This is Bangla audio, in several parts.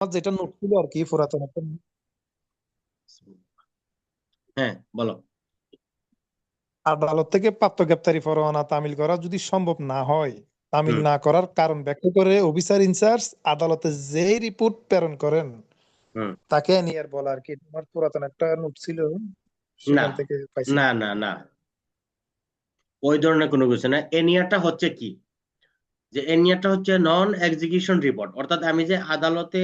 আমার যেটা নোট ছিল আর কি পুরাতন একটা হ্যাঁ বলো। আদালত থেকে প্রাপ্ত গ্রেপ্তারি পরোয়ানা তামিল করা যদি সম্ভব না হয় তামিল না করার কারণ ব্যাখ্যা করে অফিসার ইনচার্জ আদালতে যেই রিপোর্ট প্রেরণ করেন তাকে নিয়ে আর বলা আর কি তোমার পুরাতন একটা নোট ছিল সেখান থেকে পাইছি। না না না। ওই ধরনের কোনো কিছু না। এনিয়ারটা হচ্ছে কি? যে এনিয়ারটা হচ্ছে নন এক্সিকিউশন রিপোর্ট অর্থাৎ আমি যে আদালতে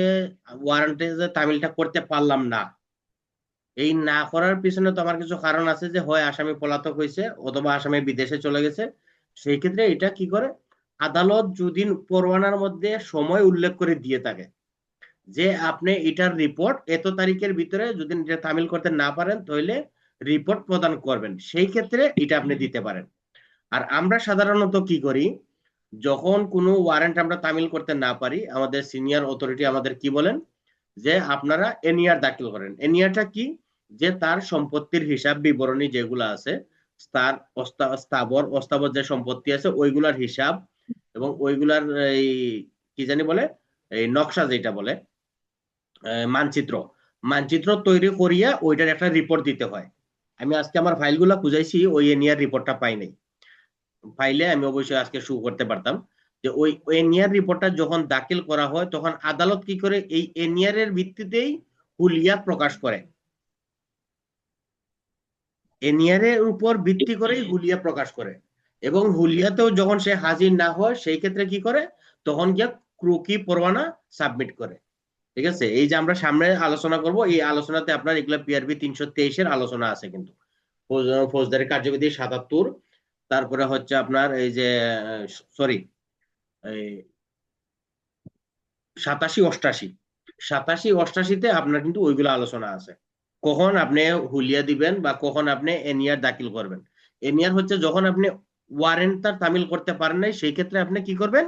ওয়ারেন্টে যে তামিলটা করতে পারলাম না, এই না করার পিছনে তো আমার কিছু কারণ আছে যে হয় আসামি পলাতক হয়েছে অথবা আসামি বিদেশে চলে গেছে। সেই ক্ষেত্রে এটা কি করে? আদালত যদি পরোয়ানার মধ্যে সময় উল্লেখ করে দিয়ে থাকে যে আপনি এটার রিপোর্ট এত তারিখের ভিতরে যদি এটা তামিল করতে না পারেন তাহলে রিপোর্ট প্রদান করবেন। সেই ক্ষেত্রে এটা আপনি দিতে পারেন। আর আমরা সাধারণত কি করি? যখন কোনো ওয়ারেন্ট আমরা তামিল করতে না পারি, আমাদের সিনিয়র অথরিটি আমাদের কি বলেন? যে আপনারা এনিয়ার দাখিল করেন। এনিয়ারটা কি? যে তার সম্পত্তির হিসাব বিবরণী যেগুলো আছে, তার স্থাবর, অস্থাবর যে সম্পত্তি আছে, ওইগুলার হিসাব এবং ওইগুলার এই কি জানি বলে? এই নকশা যেটা বলে মানচিত্র। মানচিত্র তৈরি করিয়া ওইটার একটা রিপোর্ট দিতে হয়। আমি আজকে আমার ফাইলগুলা খুঁজাইছি, ওই এনিয়ার রিপোর্টটা পাই নাই। ফাইলে আমি অবশ্যই আজকে শু করতে পারতাম যে ওই এনিয়ার রিপোর্টটা যখন দাখিল করা হয়, তখন আদালত কি করে এই এনিয়ারের ভিত্তিতেই হুলিয়া প্রকাশ করে। এনিয়ারের উপর ভিত্তি করেই হুলিয়া প্রকাশ করে। এবং হুলিয়াতেও যখন সে হাজির না হয়, সেই ক্ষেত্রে কি করে? তখন গিয়া ক্রুকি পরোয়ানা সাবমিট করে। ঠিক আছে? এই যে আমরা সামনে আলোচনা করব, এই আলোচনাতে আপনার এগুলো পিআরবি তিনশো তেইশের আলোচনা আছে কিন্তু। ফৌজ- ফৌজদারি কার্যবিধি সাতাত্তর তারপরে হচ্ছে আপনার এই যে সরি সাতাশি অষ্টাশি। সাতাশি অষ্টাশিতে আপনার কিন্তু ওইগুলো আলোচনা আছে। কখন আপনি হুলিয়া দিবেন বা কখন আপনি এনিয়ার দাখিল করবেন। এনিয়ার হচ্ছে যখন আপনি ওয়ারেন্ট তার তামিল করতে পারেন নাই সেই ক্ষেত্রে আপনি কি করবেন?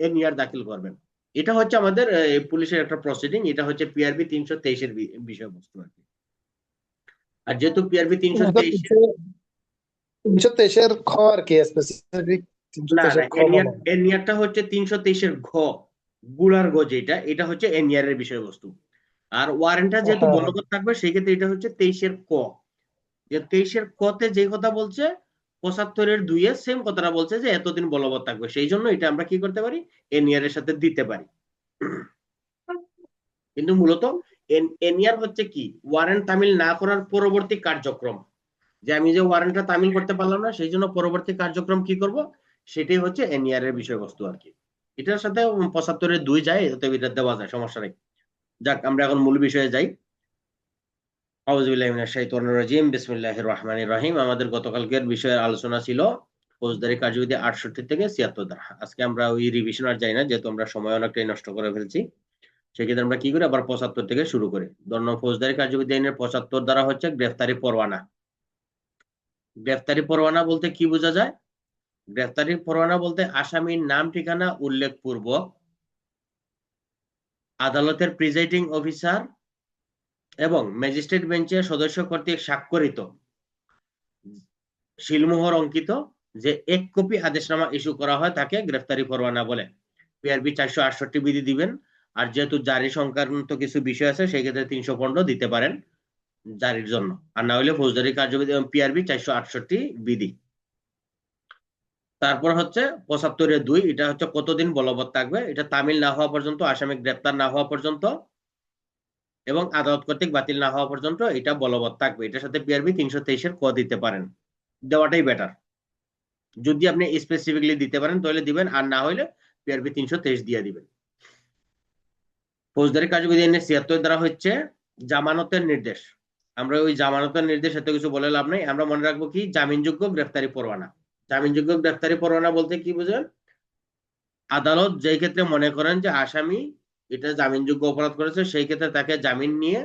এনিয়ার দাখিল করবেন। এটা হচ্ছে আমাদের পুলিশের একটা প্রসিডিং এটা হচ্ছে পিআরবি তিনশো তেইশের বিষয়বস্তু আর কি। আর যেহেতু পিআরবি তিনশো তেইশ তিনশো তেইশের খ আর কি স্পেসিফিক এনিয়ার। এনিয়ারটা হচ্ছে তিনশো তেইশের ঘ গুলার গ যেটা এটা হচ্ছে এনিয়ারের বিষয়বস্তু। আর ওয়ারেন্টটা যেহেতু হ্যাঁ। বলবৎ থাকবে সেই ক্ষেত্রে এটা হচ্ছে তেইশের ক। যে তেইশের কতে যে কথা বলছে পঁচাত্তরের দুইয়ে সেম কথাটা বলছে যে এতদিন বলবৎ থাকবে। সেই জন্য এটা আমরা কি করতে পারি? এনিয়ারের সাথে দিতে পারি। কিন্তু মূলত এনিয়ার হচ্ছে কি? ওয়ারেন্ট তামিল না করার পরবর্তী কার্যক্রম। যে আমি যে ওয়ারেন্টটা তামিল করতে পারলাম না, সেই জন্য পরবর্তী কার্যক্রম কি করব? সেটাই হচ্ছে এনইআর এর বিষয়বস্তু আর কি। এটার সাথে পঁচাত্তরের দুই যায় এতে এটা দেওয়া যায়, সমস্যা নেই। যাক, আমরা এখন মূল বিষয়ে যাই। রাজিম, বিসমিল্লাহির রহমানির রহিম। আমাদের গতকালকের বিষয়ের আলোচনা ছিল ফৌজদারি কার্যবিধি আটষট্টি থেকে ছিয়াত্তর দ্বারা আজকে আমরা ওই রিভিশন আর যাই না, যেহেতু আমরা সময় অনেকটাই নষ্ট করে ফেলছি। সেক্ষেত্রে আমরা কি করি? আবার পঁচাত্তর থেকে শুরু করি। ধন্য ফৌজদারি কার্যবিধি আইনের পঁচাত্তর দ্বারা হচ্ছে গ্রেফতারি পরোয়ানা। গ্রেফতারি পরোয়ানা বলতে কি বোঝা যায়? গ্রেফতারি পরোয়ানা বলতে আসামির নাম, ঠিকানা উল্লেখ পূর্বক আদালতের প্রিজাইডিং অফিসার এবং ম্যাজিস্ট্রেট বেঞ্চের সদস্য কর্তৃক স্বাক্ষরিত। শিলমোহর অঙ্কিত যে এক কপি আদেশনামা ইস্যু করা হয় তাকে গ্রেফতারি পরোয়ানা বলে। পিআরবি চারশো আটষট্টি বিধি দিবেন। আর যেহেতু জারি সংক্রান্ত কিছু বিষয় আছে, সেক্ষেত্রে তিনশো পনেরো দিতে পারেন। জারির জন্য। আর না হলে ফৌজদারি কার্যবিধি পিআরবি চারশো আটষট্টি বিধি তারপর হচ্ছে পঁচাত্তরের দুই, এটা হচ্ছে কতদিন বলবৎ থাকবে? এটা তামিল না হওয়া পর্যন্ত, আসামি গ্রেপ্তার না হওয়া পর্যন্ত এবং আদালত কর্তৃক বাতিল না হওয়া পর্যন্ত এটা বলবৎ থাকবে। এটার সাথে পিআরবি তিনশো তেইশের ক দিতে পারেন। দেওয়াটাই বেটার যদি আপনি স্পেসিফিকলি দিতে পারেন, তাহলে দিবেন, আর না হলে পিআরবি তিনশো তেইশ দিয়ে দিবেন। ফৌজদারি কার্যবিধি ছিয়াত্তর দ্বারা হচ্ছে জামানতের নির্দেশ। আমরা ওই জামানতের নির্দেশ এত কিছু বলে লাভ নাই। আমরা মনে রাখব কি? জামিনযোগ্য গ্রেফতারি পরোয়ানা। জামিনযোগ্য গ্রেফতারি পরোয়ানা বলতে কি বুঝেন? আদালত যেই ক্ষেত্রে মনে করেন যে আসামি এটা জামিনযোগ্য অপরাধ করেছে, সেই ক্ষেত্রে তাকে জামিন নিয়ে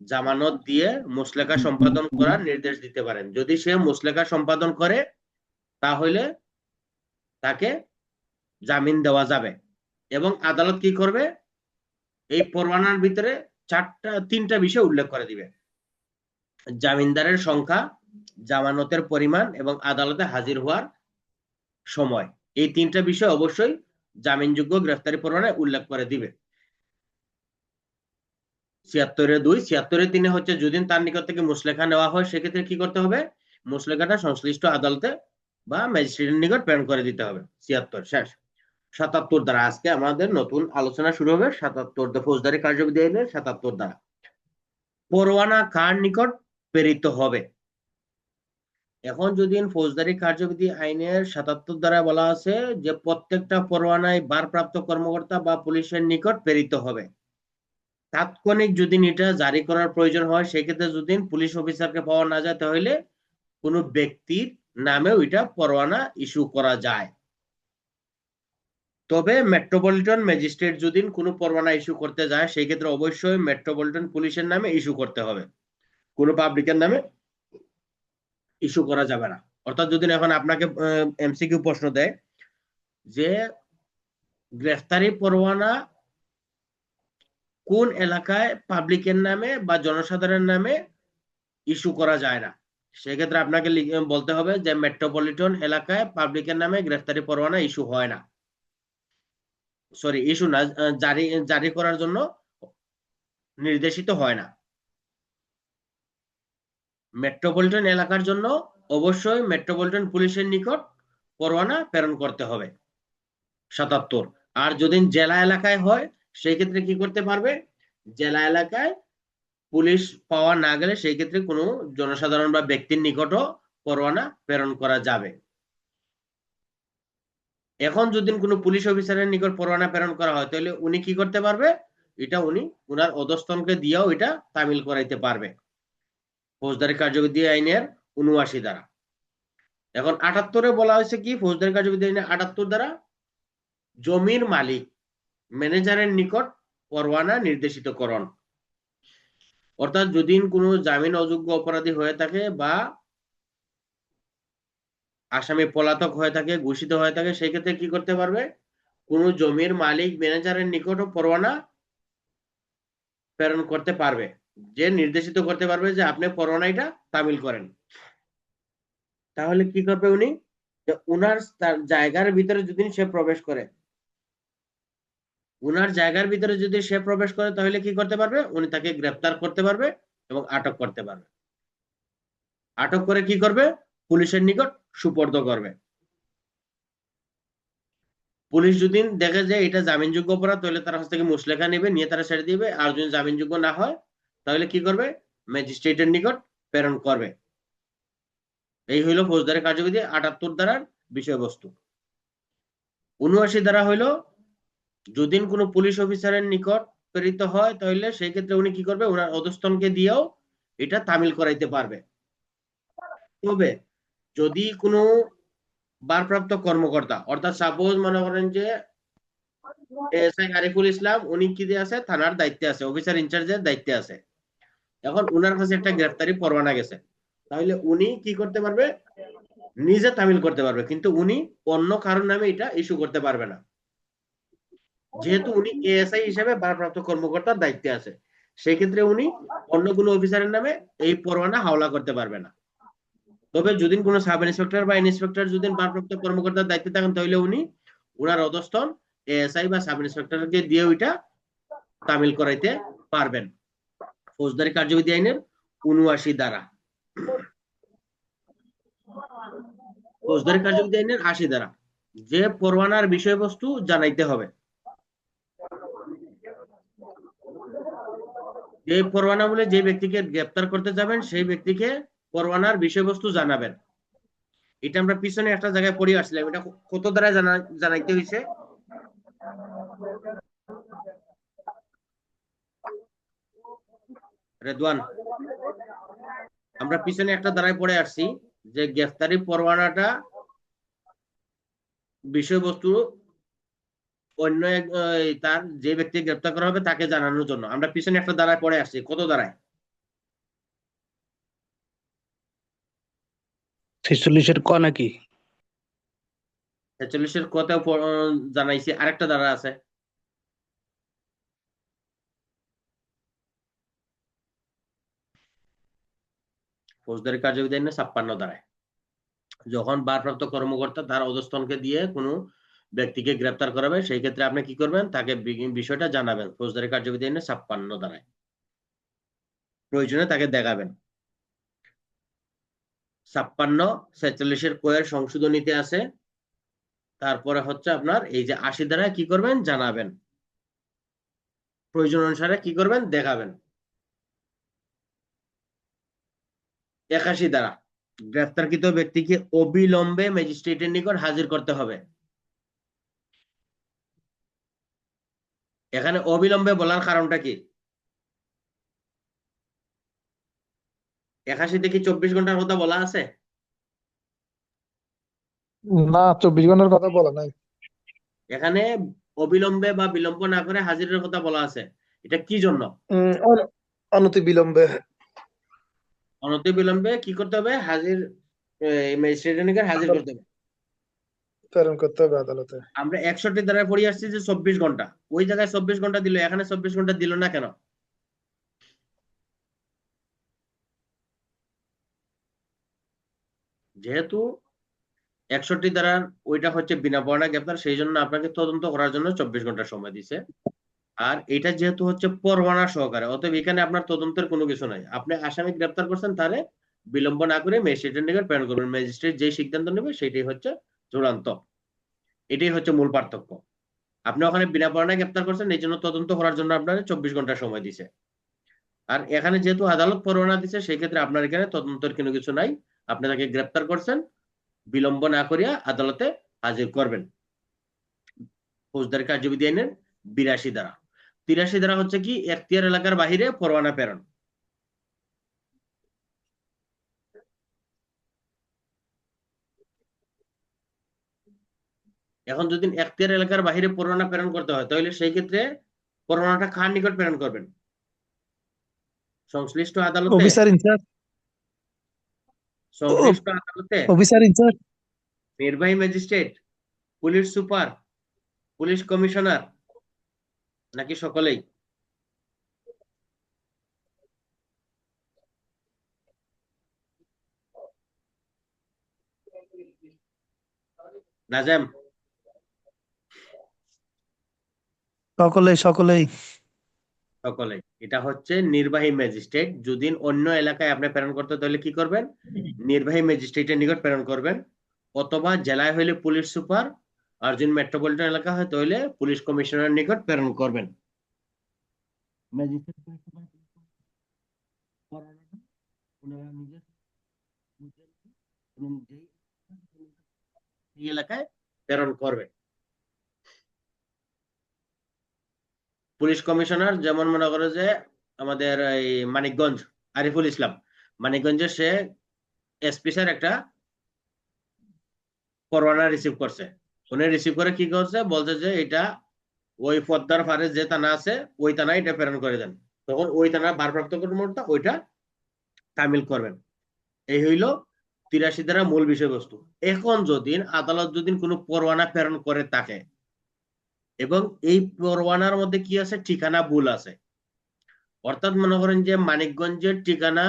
জামানত দিয়ে মুসলেখা সম্পাদন করার নির্দেশ দিতে পারেন। যদি সে মুসলেখা সম্পাদন করে, তাহলে তাকে জামিন দেওয়া যাবে। এবং আদালত কি করবে? এই পরোয়ানার ভিতরে চারটা, তিনটা বিষয় উল্লেখ করে দিবে। জামিনদারের সংখ্যা, জামানতের পরিমাণ এবং আদালতে হাজির হওয়ার সময়। এই তিনটা বিষয় অবশ্যই জামিনযোগ্য গ্রেফতারি পরোয়ানায় উল্লেখ করে দিবে। ছিয়াত্তরের দুই, ছিয়াত্তরের তিনে হচ্ছে যদি তার নিকট থেকে মুসলেখা নেওয়া হয়, সেক্ষেত্রে কি করতে হবে? মুসলেখাটা সংশ্লিষ্ট আদালতে বা ম্যাজিস্ট্রেটের নিকট প্রেরণ করে দিতে হবে। ছিয়াত্তর, শেষ। সাতাত্তর দ্বারা আজকে আমাদের নতুন আলোচনা শুরু হবে। সাতাত্তর ফৌজদারি কার্যবিধি সাতাত্তর দ্বারা। পরোয়ানা কার নিকট? প্রেরিত হবে। এখন যদি ফৌজদারি কার্যবিধি আইনের সাতাত্তর দ্বারা বলা আছে যে প্রত্যেকটা পরোয়ানায় ভারপ্রাপ্ত কর্মকর্তা বা পুলিশের নিকট প্রেরিত হবে। তাৎক্ষণিক যদি এটা জারি করার প্রয়োজন হয়, সেক্ষেত্রে যদি পুলিশ অফিসারকে পাওয়া না যায়, তাহলে কোনো ব্যক্তির নামে ওইটা পরোয়ানা ইস্যু করা যায়। তবে মেট্রোপলিটন ম্যাজিস্ট্রেট যদি কোনো পরোয়ানা ইস্যু করতে যায় সেই ক্ষেত্রে অবশ্যই মেট্রোপলিটন পুলিশের নামে ইস্যু করতে হবে। কোনো পাবলিকের নামে ইস্যু করা যাবে না। অর্থাৎ যদি এখন আপনাকে এমসিকিউ প্রশ্ন দেয় যে গ্রেফতারি পরোয়ানা কোন এলাকায় পাবলিকের নামে বা জনসাধারণের নামে ইস্যু করা যায় না? সেক্ষেত্রে আপনাকে বলতে হবে যে মেট্রোপলিটন এলাকায় পাবলিকের নামে গ্রেফতারি পরোয়ানা ইস্যু হয় না। সরি ইস্যু না জারি জারি করার জন্য নির্দেশিত হয় না। মেট্রোপলিটন এলাকার জন্য অবশ্যই মেট্রোপলিটন পুলিশের নিকট পরোয়ানা প্রেরণ করতে হবে, সাতাত্তর। আর যদি জেলা এলাকায় হয় সেই ক্ষেত্রে কি করতে পারবে? জেলা এলাকায় পুলিশ পাওয়া না গেলে সেই ক্ষেত্রে কোনো জনসাধারণ বা ব্যক্তির নিকটও পরোয়ানা প্রেরণ করা যাবে। এখন যদি কোনো পুলিশ অফিসারের নিকট পরোয়ানা প্রেরণ করা হয়, তাহলে উনি কি করতে পারবে? এটা উনি উনার অধস্তনকে দিয়েও এটা তামিল করাইতে পারবে। ফৌজদারি কার্যবিধি আইনের উনআশি দ্বারা। এখন আটাত্তরে বলা হয়েছে কি? ফৌজদারি কার্যবিধি আইনের আটাত্তর দ্বারা জমির মালিক, ম্যানেজারের নিকট পরোয়ানা নির্দেশিতকরণ। অর্থাৎ যদি কোনো জামিন অযোগ্য অপরাধী হয়ে থাকে বা আসামি পলাতক হয়ে থাকে, ঘোষিত হয়ে থাকে, সেই ক্ষেত্রে কি করতে পারবে? কোন জমির মালিক, ম্যানেজারের নিকটও পরোয়ানা প্রেরণ করতে পারবে। যে নির্দেশিত করতে পারবে যে আপনি পরোয়ানা তামিল করেন। তাহলে কি করবে উনি? উনার জায়গার ভিতরে যদি সে প্রবেশ করে, উনার জায়গার ভিতরে যদি সে প্রবেশ করে, তাহলে কি করতে পারবে? উনি তাকে গ্রেফতার করতে পারবে এবং আটক করতে পারবে। আটক করে কি করবে? পুলিশের নিকট সুপর্দ করবে। পুলিশ যদি দেখে যে এটা জামিনযোগ্য অপরাধ, তাহলে তার থেকে মুসলেখা নেবে, নিয়ে তারা ছেড়ে দিবে। আর যদি জামিনযোগ্য না হয় তাহলে কি করবে? ম্যাজিস্ট্রেটের নিকট প্রেরণ করবে। এই হইল ফৌজদারি কার্যবিধি আটাত্তর দ্বারার বিষয়বস্তু। উনআশি দ্বারা হইল যদি কোনো পুলিশ অফিসারের নিকট প্রেরিত হয়, তাহলে সেই ক্ষেত্রে উনি কি করবে? ওনার অধস্তনকে দিয়েও এটা তামিল করাইতে পারবে। তবে যদি কোনো ভারপ্রাপ্ত কর্মকর্তা, অর্থাৎ সাপোজ মনে করেন যে এসআই আরিফুল ইসলাম, উনি কি আছে? থানার দায়িত্বে আছে অফিসার ইনচার্জের দায়িত্বে আছে। এখন উনার কাছে একটা গ্রেফতারি পরোয়ানা গেছে। তাহলে উনি কি করতে পারবে? নিজে তামিল করতে পারবে, কিন্তু উনি অন্য কারোর নামে এটা ইস্যু করতে পারবে না। যেহেতু উনি এএসআই হিসেবে ভারপ্রাপ্ত কর্মকর্তার দায়িত্বে আছে সেই ক্ষেত্রে উনি অন্য কোনো অফিসারের নামে এই পরোয়ানা হাওলা করতে পারবে না। তবে যদি কোনো সাব ইন্সপেক্টর বা ইন্সপেক্টর যদি ভারপ্রাপ্ত কর্মকর্তার দায়িত্বে থাকেন, তাহলে উনি উনার অধস্তন এএসআই বা সাব ইন্সপেক্টরকে দিয়ে ওইটা তামিল করাইতে পারবেন। ফৌজদারি কার্যবিধি আইনের উনআশি দ্বারা। ফৌজদারি কার্যবিধি আইনের আশি দ্বারা। যে পরোয়ানার বিষয়বস্তু জানাইতে হবে। যে পরোয়ানা বলে যে ব্যক্তিকে গ্রেপ্তার করতে যাবেন, সেই ব্যক্তিকে পরোয়ানার বিষয়বস্তু জানাবেন। এটা আমরা পিছনে একটা জায়গায় পড়ে আসছিলাম। এটা কত দ্বারা জানা জানাইতে হয়েছে রেদওয়ান আমরা পিছনে একটা দ্বারায় পড়ে আসছি যে গ্রেফতারি পরোয়ানাটা বিষয়বস্তু অন্য এক তার যে ব্যক্তি গ্রেপ্তার করা হবে তাকে জানানোর জন্য। আমরা পিছনে একটা দ্বারায় পড়ে আসছি। কত দ্বারায় ছেচল্লিশের ক নাকি? ছেচল্লিশের কত জানাইছি। আরেকটা দ্বারা আছে। ফৌজদারি কার্যবিধি আইনে ছাপ্পান্ন দ্বারায় যখন ভারপ্রাপ্ত কর্মকর্তা তার অধস্তনকে দিয়ে কোনো ব্যক্তিকে গ্রেপ্তার করাবে, সেই ক্ষেত্রে আপনি কি করবেন? তাকে বিষয়টা জানাবেন। ফৌজদারি কার্যবিধি আইনে ছাপ্পান্ন দ্বারায় প্রয়োজনে তাকে দেখাবেন। ছাপ্পান্ন, ছেচল্লিশের কোয়ের সংশোধনীতে আছে। তারপরে হচ্ছে আপনার এই যে আশি দ্বারা কি করবেন? জানাবেন। প্রয়োজন অনুসারে কি করবেন? দেখাবেন। একাশি দ্বারা। গ্রেফতারকৃত ব্যক্তিকে অবিলম্বে ম্যাজিস্ট্রেটের নিকট হাজির করতে হবে। এখানে অবিলম্বে বলার কারণটা কি? একাশি কি চব্বিশ ঘণ্টার কথা বলা আছে? না চব্বিশ ঘণ্টার কথা বলা নাই। এখানে অবিলম্বে বা বিলম্ব না করে হাজিরের কথা বলা আছে। এটা কি জন্য? অনতি বিলম্বে অনতি বিলম্বে কি করতে হবে? হাজির ম্যাজিস্ট্রেটের হাজির করতে হবে। প্রেরণ করতে হবে আদালতে। আমরা একষট্টি দ্বারা পড়ে আসছি যে চব্বিশ ঘণ্টা। ওই জায়গায় চব্বিশ ঘণ্টা দিল এখানে চব্বিশ ঘণ্টা দিল না কেন? যেহেতু একষট্টি দ্বারার ওইটা হচ্ছে বিনা পরোয়ানা গ্রেপ্তার সেই জন্য আপনাকে তদন্ত করার জন্য চব্বিশ ঘণ্টা সময় দিছে। আর এটা যেহেতু হচ্ছে পরোয়ানা সহকারে, অতএব এখানে আপনার তদন্তের কোনো কিছু নাই। আপনি আসামি গ্রেপ্তার করছেন তারে বিলম্ব না করে ম্যাজিস্ট্রেটের নিকট প্রেরণ করবেন ম্যাজিস্ট্রেট যেই সিদ্ধান্ত নেবে, সেটাই হচ্ছে চূড়ান্ত। এটাই হচ্ছে মূল পার্থক্য। আপনি ওখানে বিনা পরোয়ানায় গ্রেপ্তার করছেন, এই জন্য তদন্ত করার জন্য আপনার চব্বিশ ঘণ্টা সময় দিছে। আর এখানে যেহেতু আদালত পরোয়ানা দিছে সেই ক্ষেত্রে আপনার এখানে তদন্তের কোনো কিছু নাই। আপনি তাকে গ্রেপ্তার করছেন, বিলম্ব না করিয়া আদালতে হাজির করবেন। ফৌজদারি কার্যবিধি আইনের বিরাশি দ্বারা তিরাশি দ্বারা হচ্ছে কি এখতিয়ার এলাকার বাহিরে পরোয়ানা প্রেরণ এখন যদি এখতিয়ার এলাকার বাহিরে পরোয়ানা প্রেরণ করতে হয় তাহলে সেই ক্ষেত্রে পরোয়ানাটা কার নিকট প্রেরণ করবেন? সংশ্লিষ্ট আদালতে? অফিসার ইনচার্জ সংশ্লিষ্ট আদালতে? অফিসার ইনচার্জ নির্বাহী magistrate police super police commissioner নাকি সকলেই? নাজাম? সকলেই সকলেই। সকলেই। এটা হচ্ছে নির্বাহী ম্যাজিস্ট্রেট। যদি অন্য এলাকায় আপনি প্রেরণ করতে তাহলে কি করবেন? নির্বাহী ম্যাজিস্ট্রেটের নিকট প্রেরণ করবেন। অথবা জেলায় হইলে পুলিশ সুপার আর যদি মেট্রোপলিটন এলাকা হয় তাহলে পুলিশ কমিশনারের নিকট প্রেরণ করবেন। এলাকায় প্রেরণ করবে পুলিশ কমিশনার যেমন মনে করো যে আমাদের এই মানিকগঞ্জ আরিফুল ইসলাম মানিকগঞ্জে সে এসপি স্যার একটা পরোয়ানা রিসিভ করছে। উনি রিসিভ করে কি করছে? বলছে যে এটা ওই পদ্মার ফারে যে থানা আছে, ওই থানায় এটা প্রেরণ করে দেন। তখন ওই থানার ভারপ্রাপ্ত কর্মকর্তা ওইটা তামিল করবেন। এই হইল তিরাশি দ্বারা মূল বিষয়বস্তু। এখন যদি আদালত যদি কোনো পরোয়ানা প্রেরণ করে থাকে এবং এই পরোয়ানার মধ্যে কি আছে? ঠিকানা ভুল আছে। অর্থাৎ মনে করেন যে মানিকগঞ্জের ঠিকানা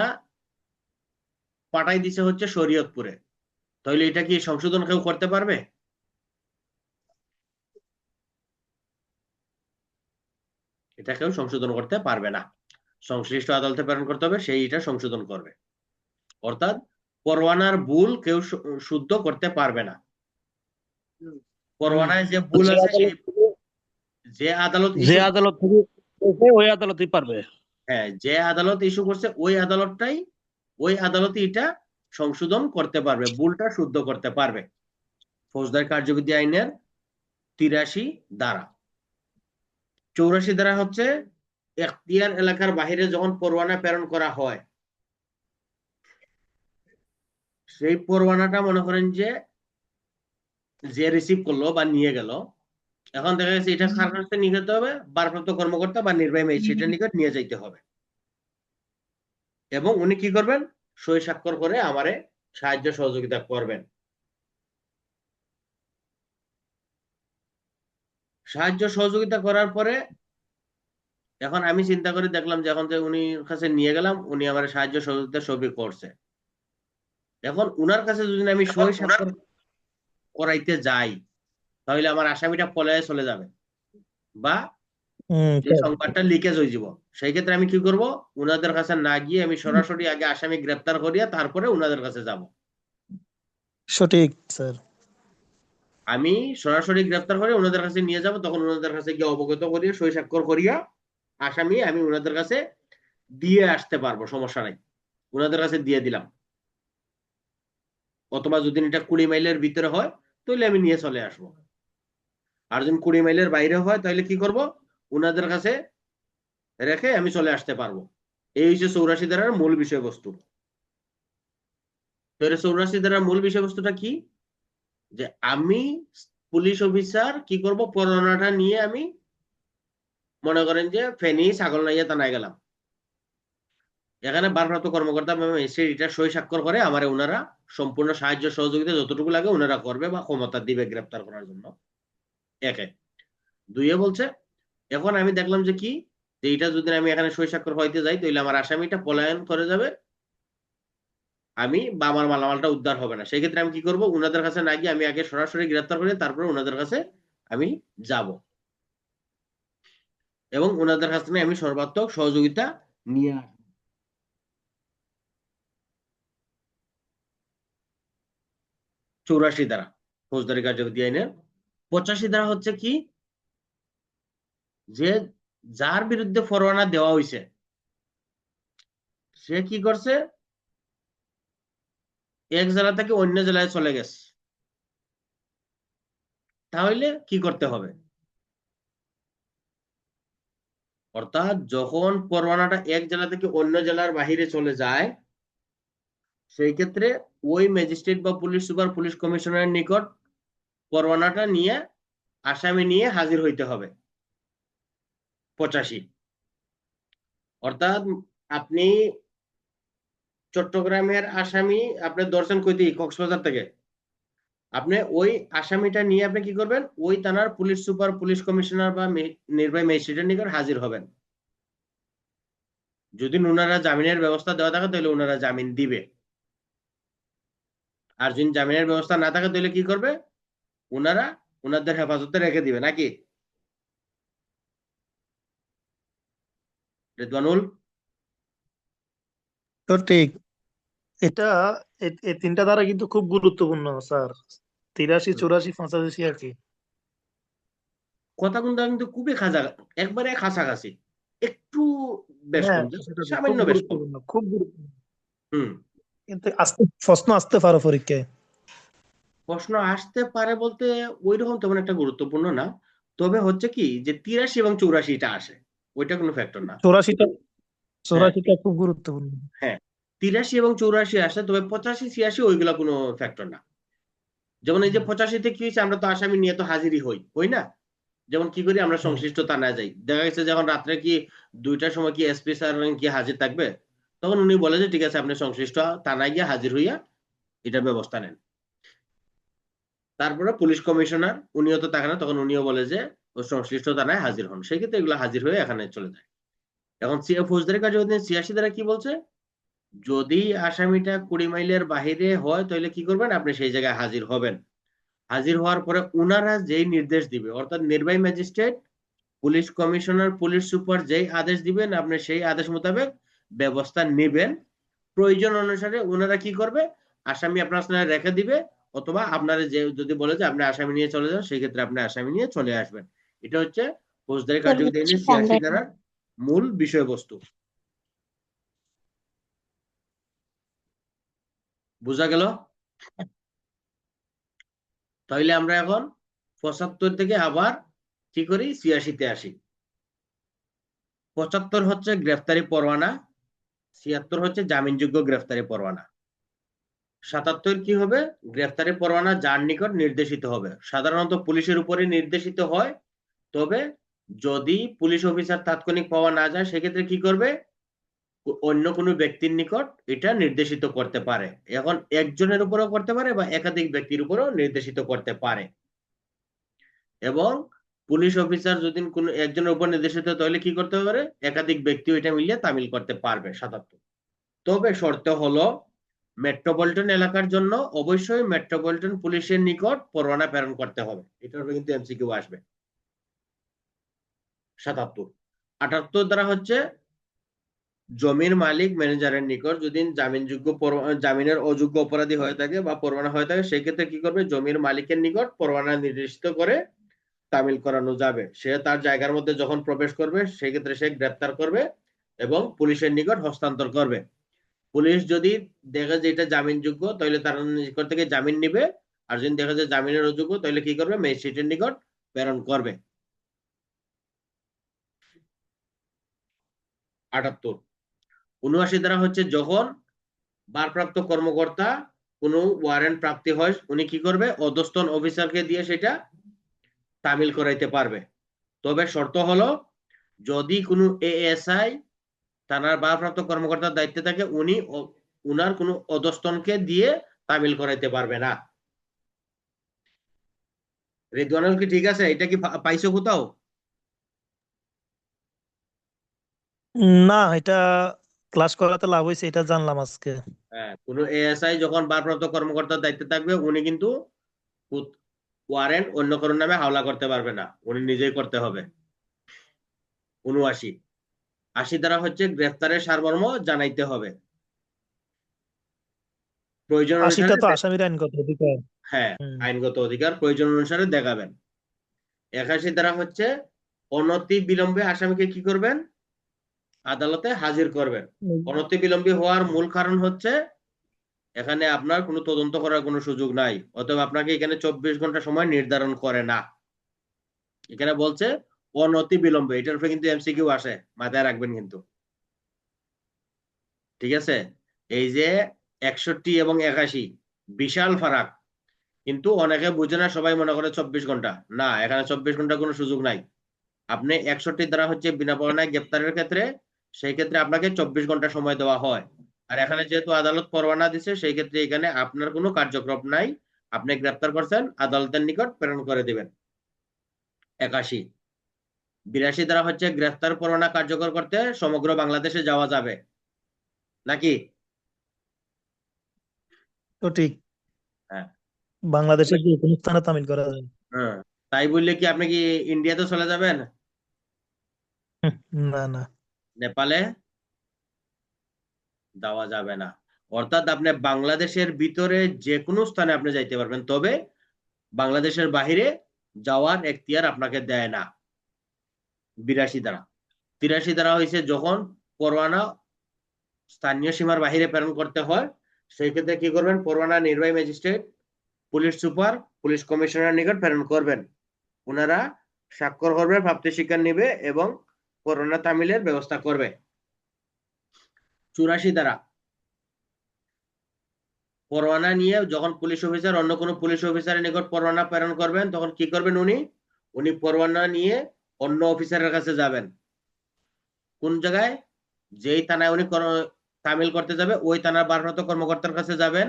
পাঠাই দিছে হচ্ছে শরীয়তপুরে। তাহলে এটা কি সংশোধন কেউ করতে পারবে? এটা কেউ সংশোধন করতে পারবে না। সংশ্লিষ্ট আদালতে প্রেরণ করতে হবে সেই এটা সংশোধন করবে। অর্থাৎ পরোয়ানার ভুল কেউ শুদ্ধ করতে পারবে না। পরোয়ানায় যে ভুল যে আছে সেই আদালত- যে আদালত যে আদালত ওই আদালতই পারবে। হ্যাঁ যে আদালত ইস্যু করছে ওই আদালতটাই ওই আদালতই এটা সংশোধন করতে পারবে ভুলটা শুদ্ধ করতে পারবে। ফৌজদারি কার্যবিধি আইনের তিরাশি দ্বারা। চৌরাশি দ্বারা হচ্ছে এখতিয়ার এলাকার বাহিরে যখন পরোয়ানা প্রেরণ করা হয় সেই পরোয়ানাটা মনে করেন যে যে রিসিভ করল বা নিয়ে গেল এখন দেখা গেছে এটা কার কাছে নিয়ে যেতে হবে ভারপ্রাপ্ত কর্মকর্তা বা নির্বাহী ম্যাজিস্ট্রেটের নিকট নিয়ে যাইতে হবে। এবং উনি কি করবেন? সই স্বাক্ষর করে আমারে সাহায্য সহযোগিতা করবেন। সাহায্য সহযোগিতা করার পরে এখন আমি চিন্তা করে দেখলাম যে এখন যে উনি কাছে নিয়ে গেলাম উনি আমার সাহায্য সহযোগিতা সবই করছে। এখন উনার কাছে যদি আমি সই স্বাক্ষর করাইতে যাই তাহলে আমার আসামিটা পলায়ে চলে যাবে বা যে সংবাদটা লিকেজ হয়ে যাব। সেই ক্ষেত্রে আমি কি করব? উনাদের কাছে না গিয়ে আমি সরাসরি আগে আসামি গ্রেপ্তার করিয়া তারপরে উনাদের কাছে যাব। সঠিক স্যার। আমি সরাসরি গ্রেপ্তার করে ওনাদের কাছে নিয়ে যাব, তখন ওনাদের কাছে গিয়ে অবগত করিয়া, সই স্বাক্ষর করিয়া আসামি আমি ওনাদের কাছে দিয়ে আসতে পারব, সমস্যা নাই। ওনাদের কাছে দিয়ে দিলাম। অথবা যদি এটা কুড়ি মাইলের ভিতরে হয়, তাহলে আমি নিয়ে চলে আসব। আর যদি কুড়ি মাইলের বাইরে হয়, তাহলে কি করব? ওনাদের কাছে রেখে আমি চলে আসতে পারব। এই হচ্ছে চৌরাশি ধারার মূল বিষয়বস্তু। চৌরাশি ধারার মূল বিষয়বস্তুটা কি? যে আমি পুলিশ অফিসার কি করব? পরোয়ানাটা নিয়ে আমি মনে করেন যে ফেনী ছাগল নাইয়া তানায় গেলাম। এখানে ভারপ্রাপ্ত কর্মকর্তা এটা সই স্বাক্ষর করে, আমার ওনারা সম্পূর্ণ সাহায্য সহযোগিতা যতটুকু লাগে ওনারা করবে বা ক্ষমতা দিবে গ্রেপ্তার করার জন্য। একে। দুইয়ে বলছে, এখন আমি দেখলাম যে কি? যে এটা যদি আমি এখানে সই স্বাক্ষর হইতে যাই তাহলে আমার আসামিটা পলায়ন করে যাবে আমি বা আমার মালামালটা উদ্ধার হবে না। সেই ক্ষেত্রে আমি কি করব? উনাদের কাছে না গিয়ে আমি আগে সরাসরি গ্রেপ্তার করে তারপরে উনাদের কাছে আমি যাব। এবং উনাদের কাছ থেকে আমি সর্বাত্মক সহযোগিতা নিয়ে আসব। চৌরাশি দ্বারা ফৌজদারি কার্যবিধি আইনের পঁচাশি দ্বারা হচ্ছে কি? যে যার বিরুদ্ধে ফরওয়ানা দেওয়া হয়েছে সে কি করছে? এক জেলা থেকে অন্য জেলায় চলে গেছে। তাহলে কি করতে হবে? অর্থাৎ যখন পরোয়ানাটা এক জেলা থেকে অন্য জেলার বাহিরে চলে যায়, সেই ক্ষেত্রে ওই ম্যাজিস্ট্রেট বা পুলিশ সুপার, পুলিশ কমিশনারের নিকট পরোয়ানাটা নিয়ে, আসামি নিয়ে হাজির হইতে হবে। পঁচাশি। অর্থাৎ আপনি চট্টগ্রামের আসামি আপনি দর্শন কইতে কক্সবাজার থেকে। আপনি ওই আসামিটা নিয়ে আপনি কি করবেন? ওই থানার পুলিশ সুপার, পুলিশ কমিশনার বা নির্বাহী ম্যাজিস্ট্রেটের নিকট হাজির হবেন। যদি ওনারা জামিনের ব্যবস্থা দেওয়া থাকে, তাহলে ওনারা জামিন দিবে। আর যদি জামিনের ব্যবস্থা না থাকে, তাহলে কি করবে? ওনারা ওনাদের হেফাজতে রেখে দিবে, নাকি? রেদওয়ানুল? সঠিক। এটা এই তিনটা ধারা কিন্তু খুব গুরুত্বপূর্ণ স্যার। তিরাশি। চুরাশি পঁচাশি আর কি। কথা কিন্তু খুবই খাঁচা একবারে কাছাকাছি একটু বেশ হ্যাঁ সামান্য খুব বেশ গুরুত্বপূর্ণ খুব গুরুত্বপূর্ণ। হুম। কিন্তু আসতে প্রশ্ন আসতে পারে পরীক্ষায়। প্রশ্ন আসতে পারে বলতে ওই রকম তেমন একটা গুরুত্বপূর্ণ না। তবে হচ্ছে কি যে তিরাশি এবং চৌরাশিটা আসে ওইটা কোনো ফ্যাক্টর না। চৌরাশিটা চৌরাশিটা খুব গুরুত্বপূর্ণ। তিরাশি এবং চৌরাশি আসে তবে পঁচাশি ছিয়াশি ওইগুলা কোনো ফ্যাক্টর না। যেমন এই যে পঁচাশিতে কি হয়েছে আমরা তো আসামি নিয়ে তো হাজিরই হই হই না? যেমন কি করি আমরা সংশ্লিষ্ট থানায় যাই। দেখা গেছে যখন রাত্রে কি দুইটার সময় কি এসপি স্যার কি হাজির থাকবে তখন উনি বলে যে ঠিক আছে আপনি সংশ্লিষ্ট থানায় গিয়ে হাজির হইয়া এটা ব্যবস্থা নেন। তারপরে পুলিশ কমিশনার উনিও তো থাকে না তখন উনিও বলে যে ও সংশ্লিষ্ট থানায় হাজির হন। সেই ক্ষেত্রে এগুলো হাজির হয়ে এখানে চলে যায়। এখন ফৌজদারি কার্যবিধি ছিয়াশি দ্বারা কি বলছে? যদি আসামিটা কুড়ি মাইলের বাহিরে হয় তাহলে কি করবেন? আপনি সেই জায়গায় হাজির হবেন। হাজির হওয়ার পরে উনারা যেই নির্দেশ দিবে অর্থাৎ নির্বাহী magistrate police commissioner police super যেই আদেশ দিবেন আপনি সেই আদেশ মোতাবেক ব্যবস্থা নেবেন। প্রয়োজন অনুসারে ওনারা কি করবে? আসামি আপনার সামনে রেখে দিবে অথবা আপনারা যে যদি বলে যে আপনি আসামি নিয়ে চলে যান সেই ক্ষেত্রে আপনি আসামি নিয়ে চলে আসবেন। এটা হচ্ছে ফৌজদারি কার্যবিধি ছিয়াশি ধারার মূল বিষয়বস্তু। বোঝা গেল? তাহলে আমরা এখন পঁচাত্তর থেকে আবার কি করি? ছিয়াশিতে আসি। পঁচাত্তর হচ্ছে গ্রেফতারি পরোয়ানা, ছিয়াত্তর হচ্ছে জামিনযোগ্য গ্রেফতারি পরোয়ানা। সাতাত্তর কি হবে? গ্রেফতারি পরোয়ানা যার নিকট নির্দেশিত হবে। সাধারণত পুলিশের উপরে নির্দেশিত হয়। তবে যদি পুলিশ অফিসার তাৎক্ষণিক পাওয়া না যায়, সেক্ষেত্রে কি করবে? অন্য কোনো ব্যক্তির নিকট এটা নির্দেশিত করতে পারে। এখন একজনের উপরও করতে পারে বা একাধিক ব্যক্তির উপরও নির্দেশিত করতে পারে। এবং পুলিশ অফিসার যদি কোনো একজনের উপর নির্দেশিত তাহলে কি করতে পারে একাধিক ব্যক্তি ওইটা মিলিয়ে তামিল করতে পারবে সাতাত্তর তবে শর্ত হলো মেট্রোপলিটন এলাকার জন্য অবশ্যই মেট্রোপলিটন পুলিশের নিকট পরোয়ানা প্রেরণ করতে হবে। এটার উপরে কিন্তু এমসিকিউ আসবে। সাতাত্তর। আটাত্তর দ্বারা হচ্ছে জমির মালিক, ম্যানেজারের নিকট যদি জামিনযোগ্য জামিনের অযোগ্য অপরাধী হয়ে থাকে বা পরোয়ানা হয়ে থাকে, সেক্ষেত্রে কি করবে? জমির মালিকের নিকট পরোয়ানা নির্দিষ্ট করে তামিল করানো যাবে। সে তার জায়গার মধ্যে যখন প্রবেশ করবে, সেক্ষেত্রে সে গ্রেপ্তার করবে এবং পুলিশের নিকট হস্তান্তর করবে। পুলিশ যদি দেখে যে এটা জামিনযোগ্য, তাহলে তার নিকট থেকে জামিন নিবে। আর যদি দেখা যায় জামিনের অযোগ্য, তাহলে কি করবে? ম্যাজিস্ট্রেটের নিকট প্রেরণ করবে। আটাত্তর উনআশি দ্বারা হচ্ছে যখন ভারপ্রাপ্ত কর্মকর্তা কোনো ওয়ারেন্ট প্রাপ্তি হয়, উনি কি করবে? অধস্তন অফিসারকে দিয়ে সেটা তামিল করাইতে পারবে। তবে শর্ত হলো, যদি কোনো এএসআই থানার ভারপ্রাপ্ত কর্মকর্তার দায়িত্বে থাকে, উনি উনার কোনো অধস্তনকে দিয়ে তামিল করাইতে পারবে না। রেদওয়ানুল কি ঠিক আছে? এটা কি পাইছো কোথাও? না, এটা ক্লাস করাতে লাভ হয়েছে এটা জানলাম আজকে। হ্যাঁ কোনো এএসআই যখন ভারপ্রাপ্ত কর্মকর্তার দায়িত্বে থাকবে উনি কিন্তু ওয়ারেন্ট অন্য কারোর নামে হাওলা করতে পারবে না। উনি নিজেই করতে হবে। উনআশি। আশি দ্বারা হচ্ছে গ্রেফতারের সারমর্ম জানাইতে হবে। প্রয়োজন আশিটা তো আসামির আইনগত অধিকার। হ্যাঁ আইনগত অধিকার প্রয়োজন অনুসারে দেখাবেন। একাশি দ্বারা হচ্ছে অনতি বিলম্বে আসামিকে কি করবেন? আদালতে হাজির করবেন। অনতি বিলম্বে হওয়ার মূল কারণ হচ্ছে এখানে আপনার কোনো তদন্ত করার কোনো সুযোগ নাই। অতএব আপনাকে এখানে চব্বিশ ঘণ্টা সময় নির্ধারণ করে না। এখানে বলছে অনতি বিলম্বে এটার উপরে কিন্তু এমসিকিউ আসে মাথায় রাখবেন কিন্তু। ঠিক আছে? এই যে একষট্টি এবং একাশি বিশাল ফারাক। কিন্তু অনেকে বুঝে না সবাই মনে করে চব্বিশ ঘণ্টা। না এখানে চব্বিশ ঘণ্টা কোনো সুযোগ নাই। আপনি একষট্টি দ্বারা হচ্ছে বিনা পরোয়ানায় গ্রেপ্তারের ক্ষেত্রে সেই ক্ষেত্রে আপনাকে চব্বিশ ঘণ্টা সময় দেওয়া হয়। আর এখানে যেহেতু আদালত পরোয়ানা দিছে সেই ক্ষেত্রে এখানে আপনার কোনো কার্যক্রম নাই। আপনি গ্রেপ্তার করছেন আদালতের নিকট প্রেরণ করে দিবেন। একাশি। বিরাশি দ্বারা হচ্ছে গ্রেফতার পরোয়ানা কার্যকর করতে সমগ্র বাংলাদেশে যাওয়া যাবে। নাকি? তো ঠিক। হ্যাঁ। বাংলাদেশের যে কোনো স্থানে তামিল করা যায়। হ্যাঁ। তাই বললে কি আপনি কি ইন্ডিয়াতে চলে যাবেন? না না। নেপালে দেওয়া যাবে না। অর্থাৎ আপনি বাংলাদেশের ভিতরে যে কোনো স্থানে আপনি যাইতে পারবেন, তবে বাংলাদেশের বাহিরে যাওয়ার এখতিয়ার আপনাকে দেয় না। বিরাশি দ্বারা। তিরাশি দ্বারা হয়েছে যখন পরোয়ানা স্থানীয় সীমার বাহিরে প্রেরণ করতে হয়, সেই ক্ষেত্রে কি করবেন? পরোয়ানা নির্বাহী magistrate, police super, police commissioner নিকট প্রেরণ করবেন। ওনারা স্বাক্ষর করবে প্রাপ্তি স্বীকার নিবে এবং করোনা তামিলের ব্যবস্থা করবে। চুরাশি দ্বারা। পরোয়ানা নিয়ে যখন পুলিশ অফিসার, অন্য কোনো পুলিশ অফিসারের নিকট পরোয়ানা প্রেরণ করবেন, তখন কি করবেন উনি? উনি পরোয়ানা নিয়ে অন্য অফিসারের কাছে যাবেন। কোন জায়গায়? যেই থানায় উনি তামিল করতে যাবে, ওই থানার ভারপ্রাপ্ত কর্মকর্তার কাছে যাবেন,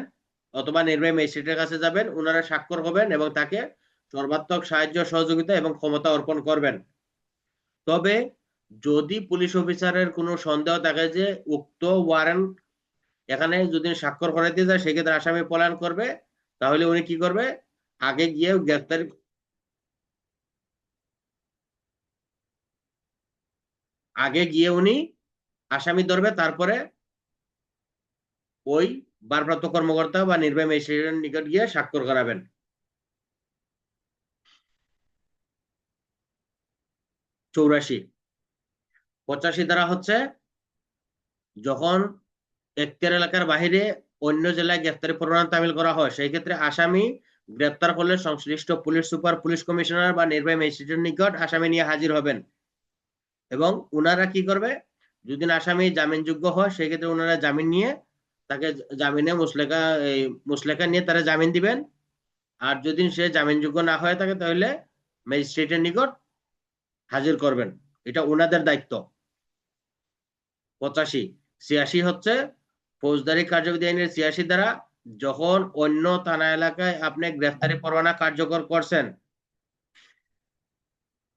অথবা নির্বাহী ম্যাজিস্ট্রেটের কাছে যাবেন ওনারা স্বাক্ষর হবেন এবং তাকে সর্বাত্মক সাহায্য, সহযোগিতা এবং ক্ষমতা অর্পণ করবেন। তবে যদি পুলিশ অফিসারের কোনো সন্দেহ থাকে যে উক্ত ওয়ারেন্ট এখানে যদি স্বাক্ষর করাইতে যায়, সেক্ষেত্রে আসামি পলায়ন করবে। তাহলে উনি কি করবে? আগে গিয়ে গ্রেফতার আগে গিয়ে উনি আসামি ধরবে, তারপরে ওই ভারপ্রাপ্ত কর্মকর্তা বা নির্বাহী ম্যাজিস্ট্রেটের নিকট গিয়ে স্বাক্ষর করাবেন। চৌরাশি। পঁচাশি দ্বারা হচ্ছে যখন এখতিয়ার এলাকার বাহিরে অন্য জেলায় গ্রেফতারি পরোয়ানা তামিল করা হয়, সেই ক্ষেত্রে আসামি গ্রেপ্তার করলে সংশ্লিষ্ট পুলিশ সুপার, পুলিশ কমিশনার বা নির্বাহী ম্যাজিস্ট্রেটের নিকট আসামি নিয়ে হাজির হবেন। এবং উনারা কি করবে? যদি আসামি জামিনযোগ্য হয়, সেই ক্ষেত্রে ওনারা জামিন নিয়ে তাকে জামিনে মুসলেকা, এই মুসলেকা নিয়ে তারা জামিন দিবেন। আর যদি সে জামিনযোগ্য না হয়ে থাকে, তাহলে ম্যাজিস্ট্রেটের নিকট হাজির করবেন। এটা ওনাদের দায়িত্ব। পঁচাশি। ছিয়াশি হচ্ছে ফৌজদারি কার্যবিধি আইনের ছিয়াশি দ্বারা যখন অন্য থানা এলাকায় আপনি গ্রেফতারি পরোয়ানা কার্যকর করছেন,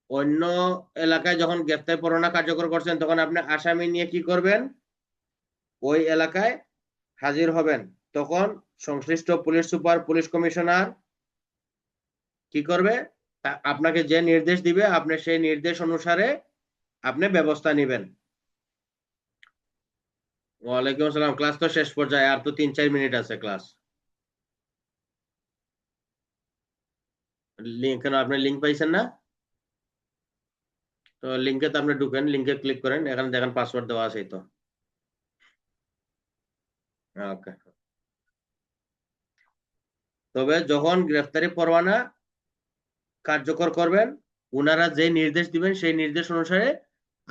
অন্য এলাকায় যখন গ্রেফতারি পরোয়ানা কার্যকর করছেন, তখন আপনি আসামি নিয়ে কি করবেন? ওই এলাকায় হাজির হবেন। তখন সংশ্লিষ্ট পুলিশ সুপার, পুলিশ কমিশনার কি করবে? আপনাকে যে নির্দেশ দিবে, আপনি সেই নির্দেশ অনুসারে আপনি ব্যবস্থা নেবেন। ওয়ালাইকুম আসসালাম, ক্লাস তো শেষ পর্যায়ে, আর তো তিন চার মিনিট আছে ক্লাস। লিঙ্ক আপনি লিঙ্ক পাইছেন না? তো লিঙ্কে তো আপনি ঢুকেন, লিঙ্কে ক্লিক করেন, এখানে দেখেন পাসওয়ার্ড দেওয়া আছে তো। ওকে। তবে যখন গ্রেফতারি পরোয়ানা কার্যকর করবেন ওনারা যে নির্দেশ দিবেন, সেই নির্দেশ অনুসারে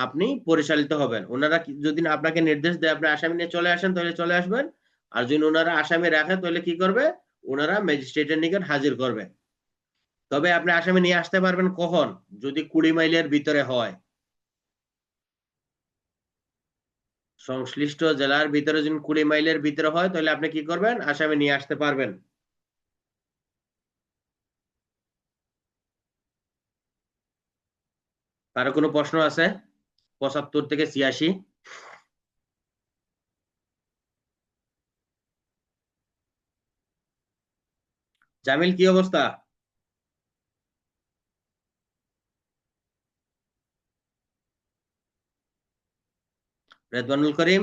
আপনি পরিচালিত হবেন। ওনারা যদি আপনাকে নির্দেশ দেয়, আপনি আসামি নিয়ে চলে আসেন, তাহলে চলে আসবেন। আর যদি ওনারা আসামি রাখে, তাহলে কি করবে? ওনারা ম্যাজিস্ট্রেটের নিকট হাজির করবে। তবে আপনি আসামি নিয়ে আসতে পারবেন কখন? যদি কুড়ি মাইলের ভিতরে হয়। সংশ্লিষ্ট জেলার ভিতরে যদি কুড়ি মাইলের ভিতরে হয়, তাহলে আপনি কি করবেন? আসামি নিয়ে আসতে পারবেন। কারও কোনো প্রশ্ন আছে? পঁচাত্তর থেকে ছিয়াশি। জামিল কি অবস্থা? রেদওয়ানুল করিম।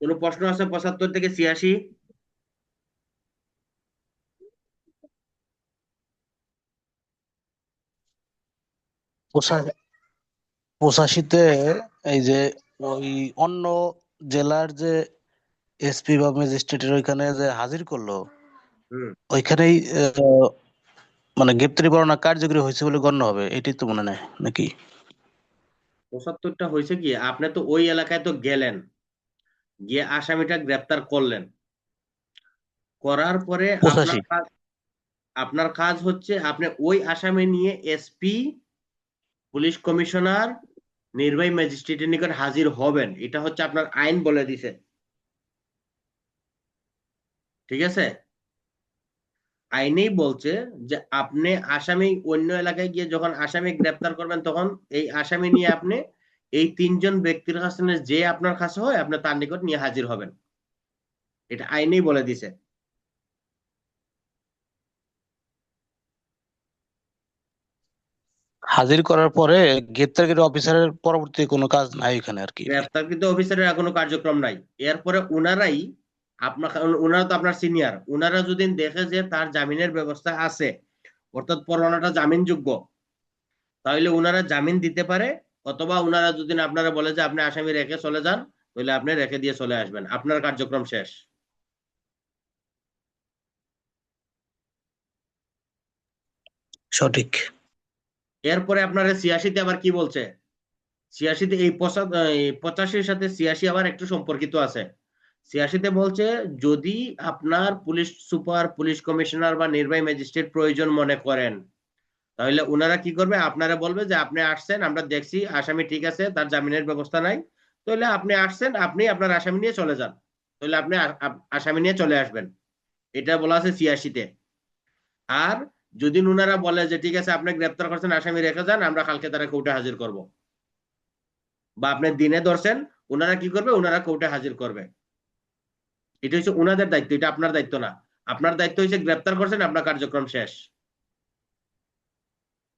কোনো প্রশ্ন আছে পঁচাত্তর থেকে ছিয়াশি? পঁচাশিতে এই যে ওই অন্য জেলার যে এসপি বা ম্যাজিস্ট্রেটের ওইখানে যে হাজির করল ওইখানেই মানে গ্রেপ্তারি পরোয়ানা কার্যকরী হয়েছে বলে গণ্য হবে এটাই তো মনে নেয় নাকি? পঁচাত্তরটা হয়েছে কি? আপনি তো ওই এলাকায় তো গেলেন। গিয়ে আসামিটা গ্রেপ্তার করলেন। করার পরে আপনার কাজ হচ্ছে আপনি ওই আসামি নিয়ে এসপি পুলিশ কমিশনার নির্বাহী ম্যাজিস্ট্রেটের নিকট হাজির হবেন। এটা হচ্ছে আপনার আইন বলে দিছে। ঠিক আছে? আইনেই বলছে যে আপনি আসামি অন্য এলাকায় গিয়ে যখন আসামি গ্রেপ্তার করবেন তখন এই আসামি নিয়ে আপনি এই তিনজন ব্যক্তির কাছে যে আপনার কাছে হয় আপনি তার নিকট নিয়ে হাজির হবেন। এটা আইনেই বলে দিছে। হাজির করার পরে গ্রেপ্তারকৃত অফিসারের পরবর্তী কোনো কাজ নাই এখানে আর কি। গ্রেফতারকৃত অফিসারের কোনো কার্যক্রম নাই। এরপরে উনারাই আপনার উনারা তো আপনার সিনিয়র। উনারা যদি দেখে যে তার জামিনের ব্যবস্থা আছে অর্থাৎ পরোয়ানাটা জামিনযোগ্য তাহলে উনারা জামিন দিতে পারে অথবা উনারা যদি আপনারা বলে যে আপনি আসামি রেখে চলে যান তাহলে আপনি রেখে দিয়ে চলে আসবেন। আপনার কার্যক্রম শেষ। সঠিক। এরপরে আপনারা ছিয়াশিতে আবার কি বলছে? ছিয়াশিতে এই পঁচাশির সাথে ছিয়াশি আবার একটু সম্পর্কিত আছে। ছিয়াশিতে বলছে যদি আপনার পুলিশ সুপার পুলিশ কমিশনার বা নির্বাহী ম্যাজিস্ট্রেট প্রয়োজন মনে করেন তাহলে ওনারা কি করবে? আপনারা বলবে যে আপনি আসছেন, আমরা দেখছি আসামি ঠিক আছে, তার জামিনের ব্যবস্থা নাই। তাহলে আপনি আসছেন, আপনি আপনার আসামি নিয়ে চলে যান। তাহলে আপনি আসামি নিয়ে চলে আসবেন। এটা বলা আছে ছিয়াশিতে আর যদি ওনারা বলে যে, ঠিক আছে, আপনি গ্রেপ্তার করছেন, আসামি রেখে যান, আমরা কালকে তারা কোর্টে হাজির করব। বা আপনি দিনে ধরছেন ওনারা কি করবে? ওনারা কোর্টে হাজির করবে। এটা হচ্ছে ওনাদের দায়িত্ব, এটা আপনার দায়িত্ব না। আপনার দায়িত্ব হচ্ছে গ্রেপ্তার করছেন, আপনার কার্যক্রম শেষ।